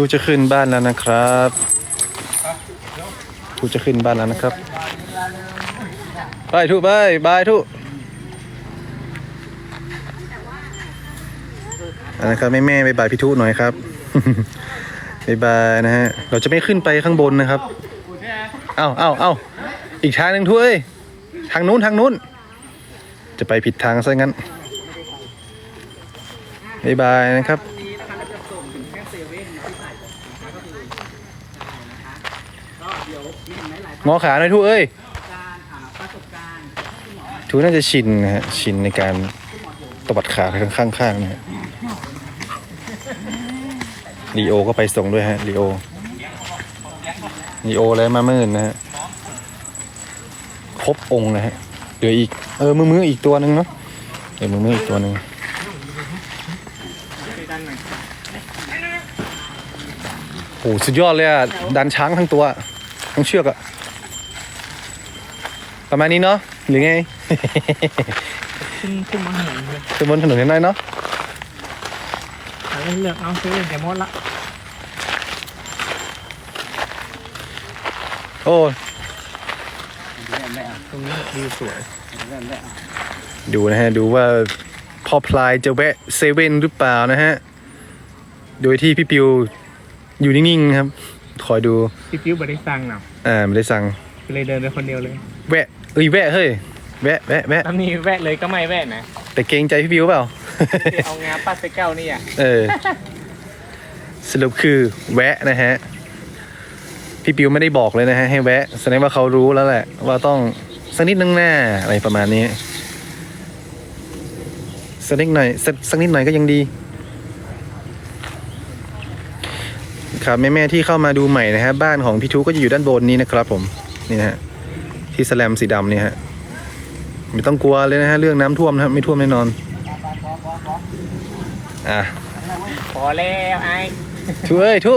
ชูจะขึ้นบ้านแล้วนะครับชูจะขึ้นบ้านแล้วนะครับ ไปทุไปบายทุอันนะครับแม่แม่บายบายพี่ทุหน่อยครับบายบายนะฮะ เราจะไม่ขึ้นไปข้างบนนะครับ เอ้าเอ้าเอ้าอีกทางหนึ่งทุเอ้ยทางนู้นทางนู้น จะไปผิดทางซะงั้นบายบายนะครับ หมอขาหน่อยทุเอ้ยทุน่าจะชินนะฮะชินในการตวัดขาข้างข้างๆนะฮะลีโอก็ไปส่งด้วยฮะลีโอลีโอเลยมามื่นนะฮะครบองค์นะฮะเหลืออีกเออมือมืออีกตัวหนึ่งเนาะเดี๋ยวมือมืออีกตัวหนึ่งโอ้สุดยอดเลยอะดันช้างทั้งตัว ทั้งเชือกอะประมาณนี้เนาะหรือไงขึ้นขึ้นมาเห็นเลยเป็นบนถนนนิดหน่อยเนาะเอาเลือกเอาซื้อเดี๋ยวหมดละโอ้ตรงนี้วิวสวยดูนะฮะ ดูว่าพ่อพลายจะแวะเซเว่นหรือเปล่านะฮะ โดยที่พี่ปิวอยู่นิ่งๆครับ คอยดูพี่ปิ้วบริสั่งเนาะอ่าไม่ได้สั่งก็เลยเดินไปคนเดียวเลย แวะเอ้ยแวะเฮ้ยแวะแวะแวะตอนนี้แวะเลยก็ไม่แวะนะแต่เกรงใจพี่ปิวเปล่าเดี๋ยวเอางาปัดไปเก้านี่อะเออสรุปคือแวะนะฮะ พี่ปิวไม่ได้บอกเลยนะฮะ ให้แวะ แสดงว่าเขารู้แล้วแหละ ว่าต้องสักนิดนึงหน้าอะไรประมาณนี้สักนิดหน่อยสักสักนิดหน่อยก็ยังดี ครับแม่แม่ๆที่เข้ามาดูใหม่นะฮะบ้านของพี่ทูก็จะอยู่ด้านบนนี้นะครับ ผมนี่นะฮะที่แสลมสีดำเนี่ยฮะไม่ต้องกลัวเลยนะฮะเรื่องน้ำท่วมนะครับไม่ท่วมแน่นอนอะพอแล้วไอ้ทุเอ้ยทุ